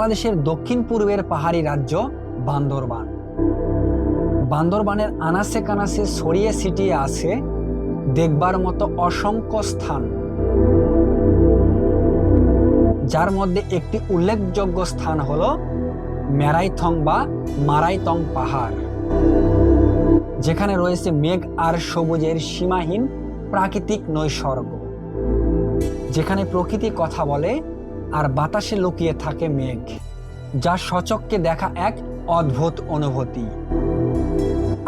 বাংলাদেশের দক্ষিণ পূর্বের পাহাড়ি রাজ্য বান্দরবান। বান্দরবানের আনাসে কানাসে ছড়িয়ে ছিটিয়ে আছে দেখবার মতো অসংখ্য স্থান। যার মধ্যে একটি উল্লেখযোগ্য স্থান হল মেরাইথং বা মারাইতং পাহাড়। যেখানে রয়েছে মেঘ আর সবুজের সীমাহীন প্রাকৃতিক নৈসর্গ। যেখানে প্রকৃতি কথা বলে আর বাতাসে লুকিয়ে থাকে মেঘ, যা সচককে দেখা এক অদ্ভুত অনুভূতি।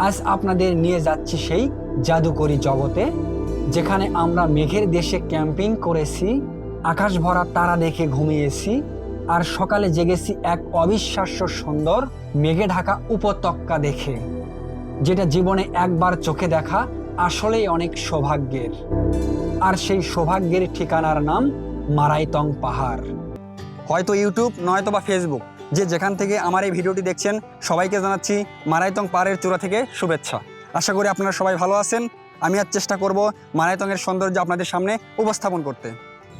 আজ আপনাদের নিয়ে যাচ্ছি সেই জাদুকরী জগতে, যেখানে আমরা মেঘের দেশে ক্যাম্পিং করেছি, আকাশ ভরা তারা দেখে ঘুমিয়েছি, আর সকালে জেগেছি এক অবিশ্বাস্য সুন্দর মেঘে ঢাকা উপত্যকা দেখে, যেটা জীবনে একবার চোখে দেখা আসলেই অনেক সৌভাগ্যের। আর সেই সৌভাগ্যের ঠিকানার নাম মারাইতং পাহাড়। হয়তো ইউটিউব, নয়তো বা ফেসবুক, যে যেখান থেকে আমার এই ভিডিওটি দেখছেন, সবাইকে জানাচ্ছি মারাইতং পাহাড়ের চূড়া থেকে শুভেচ্ছা। আশা করি আপনারা সবাই ভালো আছেন। আমি আর চেষ্টা করব মারাইতংয়ের সৌন্দর্য আপনাদের সামনে উপস্থাপন করতে।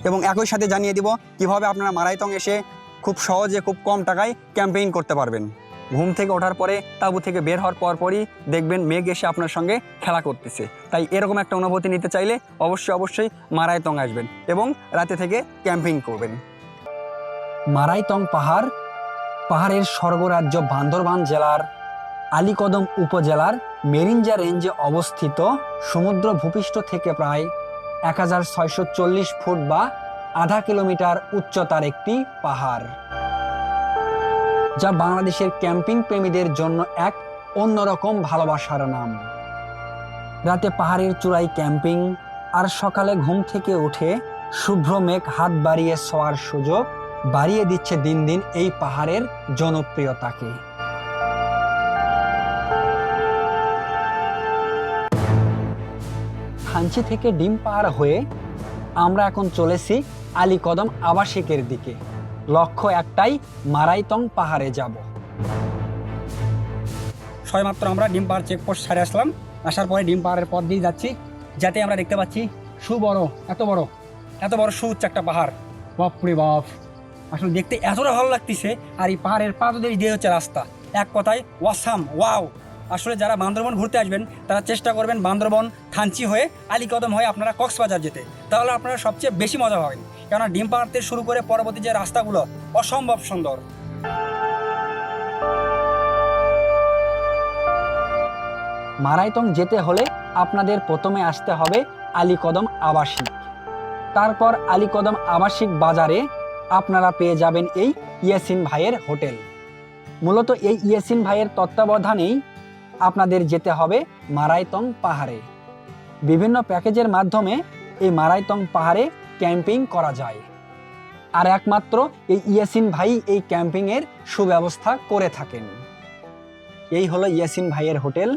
এবং একই সাথে জানিয়ে দিব কীভাবে আপনারা মারাইতং এসে খুব সহজে খুব কম টাকায় ক্যাম্পেইন করতে পারবেন। ঘুম থেকে ওঠার পরে, তাঁবু থেকে বের হওয়ার পর পরই দেখবেন মেঘ এসে আপনার সঙ্গে খেলা করতেছে। তাই এরকম একটা অনুভূতি নিতে চাইলে অবশ্যই অবশ্যই মারাইতং আসবেন এবং রাতে থেকে ক্যাম্পিং করবেন। মারাইতং পাহাড়, পাহাড়ের স্বর্গরাজ্য বান্দরবান জেলার আলীকদম উপজেলার মেরিঞ্জা রেঞ্জে অবস্থিত সমুদ্র ভূপৃষ্ঠ থেকে প্রায় এক হাজার ছয়শো চল্লিশ ফুট বা আধা কিলোমিটার উচ্চতার একটি পাহাড়। যা বাংলাদেশের ক্যাম্পিং প্রেমীদের জন্য এক অন্যরকম ভালোবাসার নাম। রাতে পাহাড়ের চূড়ায় ক্যাম্পিং, আর সকালে ঘুম থেকে উঠে শুভ্র মেঘ হাত বাড়িয়ে শোয়ার সুযোগ বাড়িয়ে দিচ্ছে দিন দিন এই পাহাড়ের জনপ্রিয়তাকে। খাঞ্চি থেকে ডিম পাহাড় হয়ে আমরা এখন চলেছি আলীকদম আবাসিকের দিকে। লক্ষ্য একটাই, মারাইতং পাহাড়ে যাব। সবেমাত্র আমরা ডিম পাহাড় চেকপোস্ট ছাড়ে আসলাম। আসার পরে ডিম পাহাড়ের পথ দিয়ে যাচ্ছি, যাতে আমরা দেখতে পাচ্ছি সু বড় এত বড় এত বড় সুউচ্চ একটা পাহাড়। বাপরে বাপ! আসলে দেখতে এতটা ভালো লাগতেছে, আর এই পাহাড়ের পাদদেশ দিয়ে হচ্ছে রাস্তা। এক কথায়, ওয়াসাম, ওয়াও! আসলে যারা বান্দরবন ঘুরতে আসবেন, তারা চেষ্টা করবেন বান্দরবন থানচি হয়ে, আলীকদম হয়ে আপনারা কক্সবাজার যেতে। তাহলে আপনারা সবচেয়ে বেশি মজা পাবেন। কেননা ডিম থেকে শুরু করে পরবর্তী যে রাস্তাগুলো অসম্ভব সুন্দর। মারাইতং যেতে হলে আপনাদের প্রথমে আসতে হবে আলীকদম আবাসিক। তারপর আলীকদম আবাসিক বাজারে আপনারা পেয়ে যাবেন এই ইয়াসিন ভাইয়ের হোটেল। মূলত এই ইয়াসিন ভাইয়ের তত্ত্বাবধানেই আপনাদের যেতে হবে মারাইতং পাহাড়ে। বিভিন্ন প্যাকেজের মাধ্যমে এই মারাইতং পাহাড়ে ক্যাম্পিং করা যায়। আর একমাত্র এই ইয়াসিন ভাই এই ক্যাম্পিংয়ের সুব্যবস্থা করে থাকেন। এই হলো ইয়াসিন ভাইয়ের হোটেল।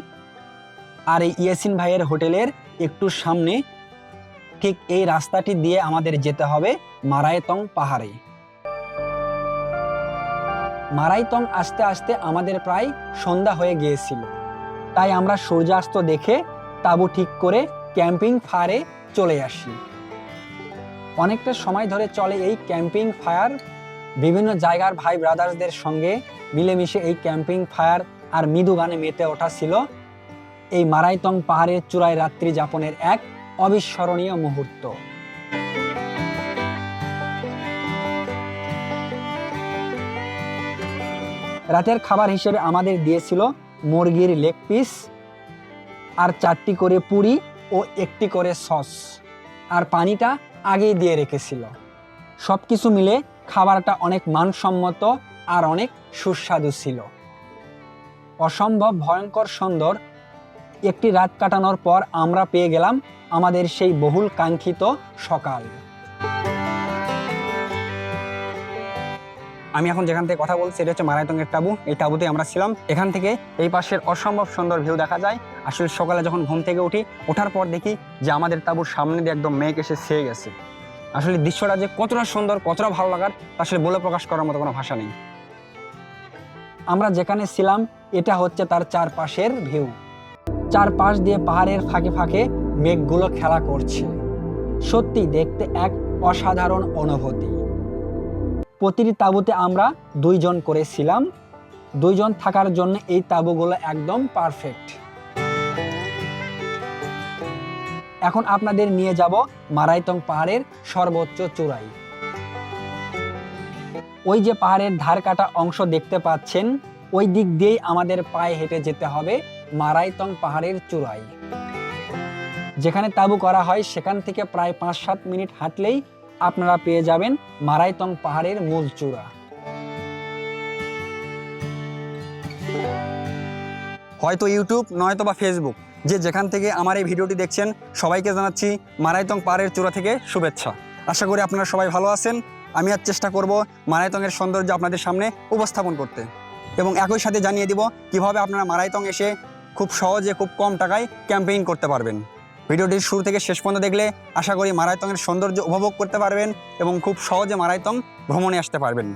আর এই ইয়াসিন ভাইয়ের হোটেলের একটু সামনে ঠিক এই রাস্তাটি দিয়ে আমাদের যেতে হবে মারাইতং পাহাড়ে। মারাইতং আসতে আসতে আমাদের প্রায় সন্ধ্যা হয়ে গিয়েছিল। তাই আমরা সূর্যাস্ত দেখে তাঁবু ঠিক করে ক্যাম্পিং ফায়ারে চলে আসি। অনেকটা সময় ধরে চলে এই ক্যাম্পিং ফায়ার। বিভিন্ন জায়গার ভাই ব্রাদার্সদের সঙ্গে মিলেমিশে এই ক্যাম্পিং ফায়ার আর মৃদু গানে মেতে ওঠা ছিল। এই মারাইতং পাহাড়ের চূড়ায় রাত্রি যাপনের এক অবিস্মরণীয় মুহূর্ত। রাতের খাবার হিসেবে আমাদের দিয়েছিল মুরগির লেগ পিস, আর চারটি করে পুরি ও একটি করে সস। আর পানিটা আগেই দিয়ে রেখেছিল। সব কিছু মিলে খাবারটা অনেক মানসম্মত আর অনেক সুস্বাদু ছিল। অসম্ভব ভয়ঙ্কর সুন্দর একটি রাত কাটানোর পর আমরা পেয়ে গেলাম আমাদের সেই বহুল কাঙ্ক্ষিত সকাল। আমি এখন যেখান থেকে কথা বলছি এটা হচ্ছে মারাইতঙ্গের টাবু। এই টাবুতে আমরা ছিলাম। এখান থেকে এই পাশের অসম্ভব সুন্দর ভিউ দেখা যায়। আসলে সকালে যখন ঘুম থেকে উঠি, ওঠার পর দেখি যে আমাদের তাঁবুর সামনে দিয়ে একদম মেঘ এসে ছেয়ে গেছে। আসলে দৃশ্যটা যে কতটা সুন্দর, কতটা ভালো লাগার আসলে বলে প্রকাশ করার মতো কোনো ভাষা নেই। আমরা যেখানে ছিলাম, এটা হচ্ছে তার চারপাশের ভিউ চারপাশ দিয়ে পাহাড়ের ফাঁকে ফাঁকে মেঘগুলো খেলা করছে। সত্যি দেখতে এক অসাধারণ অনুভূতি। প্রতিটি তাঁবুতে আমরা দুইজন করেছিলাম দুইজন থাকার জন্য এই তাঁবুগুলো একদম পারফেক্ট এখন আপনাদের নিয়ে যাব মারাইতং পাহাড়ের সর্বোচ্চ চূড়ায়। ওই যে পাহাড়ের ধার কাটা অংশ দেখতে পাচ্ছেন, ওই দিক দিয়েই আমাদের পায়ে হেঁটে যেতে হবে মারাইতং পাহাড়ের চূড়ায়। যেখানে তাঁবু করা হয়, সেখান থেকে প্রায় পাঁচ সাত মিনিট হাঁটলেই আপনারা পেয়ে যাবেন মারাইতং পাহাড়ের মূল চূড়া। হয়তো ইউটিউব নয়তো বা ফেসবুক। যে যেখান থেকে আমার এই ভিডিওটি দেখছেন, সবাইকে জানাচ্ছি মারাইতং পাহাড়ের চূড়া থেকে শুভেচ্ছা। আশা করি আপনারা সবাই ভালো আছেন। আমি আর চেষ্টা করব মারাইতংয়ের সৌন্দর্য আপনাদের সামনে উপস্থাপন করতে এবং একই সাথে জানিয়ে দিব কীভাবে আপনারা মারাইতং এসে খুব সহজে খুব কম টাকায় ক্যাম্পেইন করতে পারবেন। ভিডিওটির শুরু থেকে শেষ পর্যন্ত দেখলে আশা করি মারাইতংয়ের সৌন্দর্য উপভোগ করতে পারবেন এবং খুব সহজে মারাইতং ভ্রমণে আসতে পারবেন।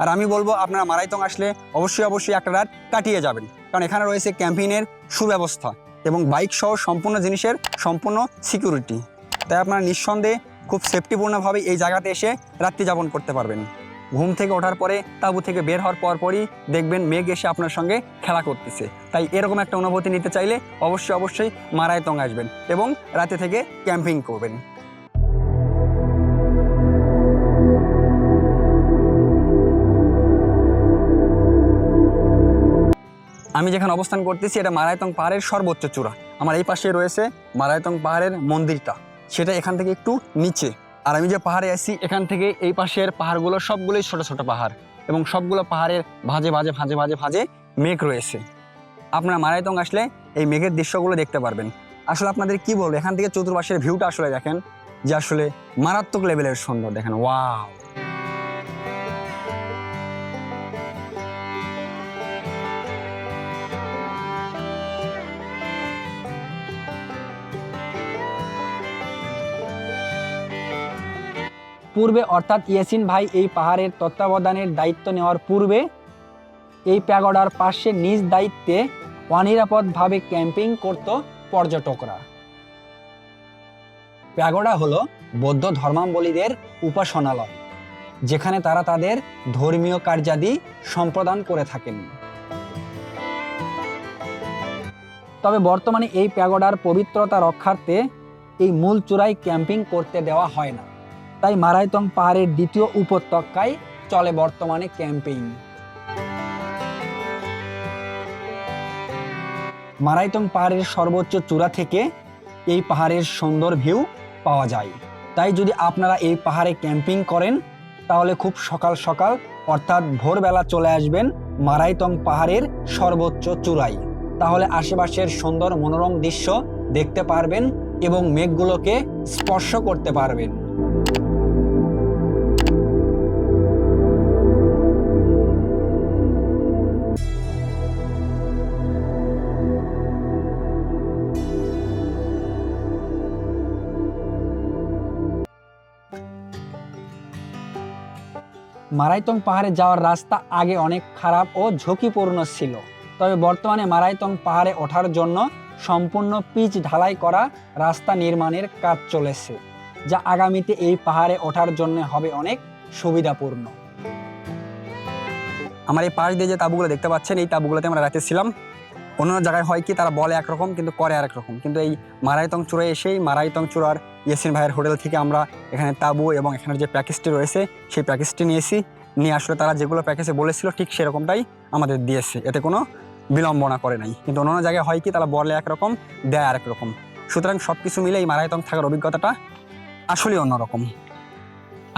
আর আমি বলব, আপনারা মারাইতং আসলে অবশ্যই অবশ্যই একটা রাত কাটিয়ে যাবেন। কারণ এখানে রয়েছে ক্যাম্পিংয়ের সুব্যবস্থা। এবং বাইক সহ সম্পূর্ণ জিনিসের সম্পূর্ণ সিকিউরিটি তাই আপনারা নিঃসন্দেহে খুব সেফটিপূর্ণভাবে এই জায়গাতে এসে রাত্রি যাপন করতে পারবেন। ঘুম থেকে ওঠার পরে, তাবু থেকে বের হওয়ার পরপরই দেখবেন মেঘ এসে আপনার সঙ্গে খেলা করতেছে। তাই এরকম একটা অনুভূতি নিতে চাইলে অবশ্যই অবশ্যই মারাইতং আসবেন এবং রাতে থেকে ক্যাম্পিং করবেন। আমি যেখানে অবস্থান করতেছি, এটা মারাইতং পাহাড়ের সর্বোচ্চ চূড়া। আমার এই পাশে রয়েছে মারাইতং পাহাড়ের মন্দিরটা। সেটা এখান থেকে একটু নিচে। আর আমি যে পাহাড়ে আছি, এখান থেকে এই পাশের পাহাড়গুলো সবগুলোই ছোট ছোট পাহাড় এবং সবগুলো পাহাড়ের ভাঁজে ভাঁজে ভাঁজে ভাঁজে ভাঁজে মেঘ রয়েছে। আপনারা মারায়তং আসলে এই মেঘের দৃশ্যগুলো দেখতে পারবেন। আসলে আপনাদের কি বলব, এখান থেকে চতুর্পাশের ভিউটা আসলে দেখেন যে আসলে মারাত্মক লেভেলের সুন্দর, দেখেন, ওয়াও। পূর্বে, অর্থাৎ ইয়াসিন ভাই এই পাহাড়ের তত্ত্বাবধানের দায়িত্ব নেওয়ার পূর্বে এই প্যাগোডার পাশে নিজ দায়িত্বে অনিরাপদভাবে ক্যাম্পিং করত পর্যটকরা। প্যাগোডা হলো বৌদ্ধ ধর্মাবলীদের উপাসনালয়, যেখানে তারা তাদের ধর্মীয় কার্যাদি সম্প্রদান করে থাকেন। তবে বর্তমানে এই প্যাগোডার পবিত্রতা রক্ষার্থে এই মূল চূড়ায় ক্যাম্পিং করতে দেওয়া হয় না। তাই মারাইতং পাহাড়ের দ্বিতীয় উপত্যকায় চলে বর্তমানে ক্যাম্পেইন। মারাইতং পাহাড়ের সর্বোচ্চ চূড়া থেকে এই পাহাড়ের সুন্দর ভিউ পাওয়া যায়। তাই যদি আপনারা এই পাহাড়ে ক্যাম্পিং করেন, তাহলে খুব সকাল সকাল অর্থাৎ ভোরবেলা চলে আসবেন মারাইতং পাহাড়ের সর্বোচ্চ চূড়ায়। তাহলে আশেপাশের সুন্দর মনোরম দৃশ্য দেখতে পারবেন এবং মেঘগুলোকে স্পর্শ করতে পারবেন। মারাইতং পাহাড়ে যাওয়ার রাস্তা আগে অনেক খারাপ ও ঝুঁকিপূর্ণ ছিল। তবে বর্তমানে মারাইতং পাহাড়ে ওঠার জন্য সম্পূর্ণ পিচ ঢালাই করা রাস্তা নির্মাণের কাজ চলেছে, যা আগামীতে এই পাহাড়ে ওঠার জন্য হবে অনেক সুবিধাপূর্ণ। আমার এই পাশ দিয়ে যে তাবুগুলো দেখতে পাচ্ছেন, এই তাবুগুলোতে আমরা রাতে ছিলাম। অন্য জায়গায় হয় কি, তারা বলে একরকম, কিন্তু করে আরেক রকম কিন্তু এই মারাইতং চূড়ায় এসেই মারাইতং চূড়ার ইয়াসিন ভাইয়ের হোটেল থেকে আমরা এখানে তাঁবু এবং এখানে যে প্যাকেজটি রয়েছে, সেই প্যাকেজটি নিয়েছি। নিয়ে আসলে তারা যেগুলো প্যাকেজে বলেছিল, ঠিক সেরকমটাই আমাদের দিয়েছে। এতে কোনো বিলম্বনা করে নাই। কিন্তু অন্য জায়গায় হয় কি, তারা বলে একরকম, দেয় আরেক রকম সুতরাং সব কিছু মিলে এই মারাইতং থাকার অভিজ্ঞতাটা আসলেই অন্যরকম।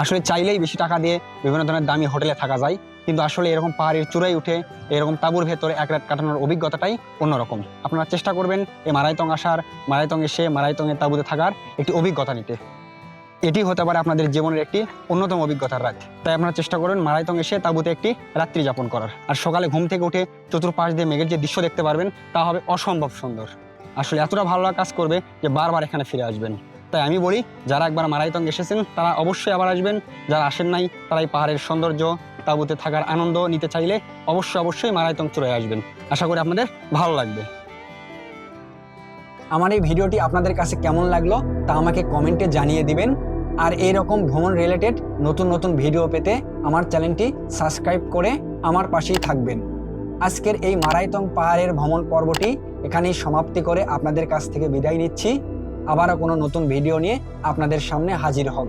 আসলে চাইলেই বেশি টাকা দিয়ে বিভিন্ন ধরনের দামি হোটেলে থাকা যায়। কিন্তু আসলে এরকম পাহাড়ের চূড়ায় উঠে এরকম তাঁবুর ভেতরে এক রাত কাটানোর অভিজ্ঞতাটাই অন্যরকম। আপনারা চেষ্টা করবেন এই মারাইতং আসার, মারাইতং এসে মারাইতংয়ের তাঁবুতে থাকার একটি অভিজ্ঞতা নিতে। এটি হতে পারে আপনাদের জীবনের একটি অন্যতম অভিজ্ঞতার রাত। তাই আপনারা চেষ্টা করবেন মারাইতং এসে তাঁবুতে একটি রাত্রি যাপন করার। আর সকালে ঘুম থেকে উঠে চতুর্পাশ দিয়ে মেঘের যে দৃশ্য দেখতে পারবেন, তা হবে অসম্ভব সুন্দর। আসলে এতটা ভালো কাজ করবে যে বারবার এখানে ফিরে আসবেন। তাই আমি বলি, যারা একবার মারাইতং এসেছেন, তারা অবশ্যই আবার আসবেন। যারা আসেন নাই, তারা এই পাহাড়ের সৌন্দর্য তাঁবুতে থাকার আনন্দ নিতে চাইলে অবশ্যই অবশ্যই মারাইতং চূড়ায় আসবেন। আশা করি আপনাদের ভালো লাগবে। আমার এই ভিডিওটি আপনাদের কাছে কেমন লাগল তা আমাকে কমেন্টে জানিয়ে দিবেন। আর এই রকম ভ্রমণ রিলেটেড নতুন নতুন ভিডিও পেতে আমার চ্যানেলটি সাবস্ক্রাইব করে আমার পাশেই থাকবেন। আজকের এই মারাইতং পাহাড়ের ভ্রমণ পর্বটি এখানেই সমাপ্তি করে আপনাদের কাছ থেকে বিদায় নিচ্ছি। আবারও কোনো নতুন ভিডিও নিয়ে আপনাদের সামনে হাজির হব।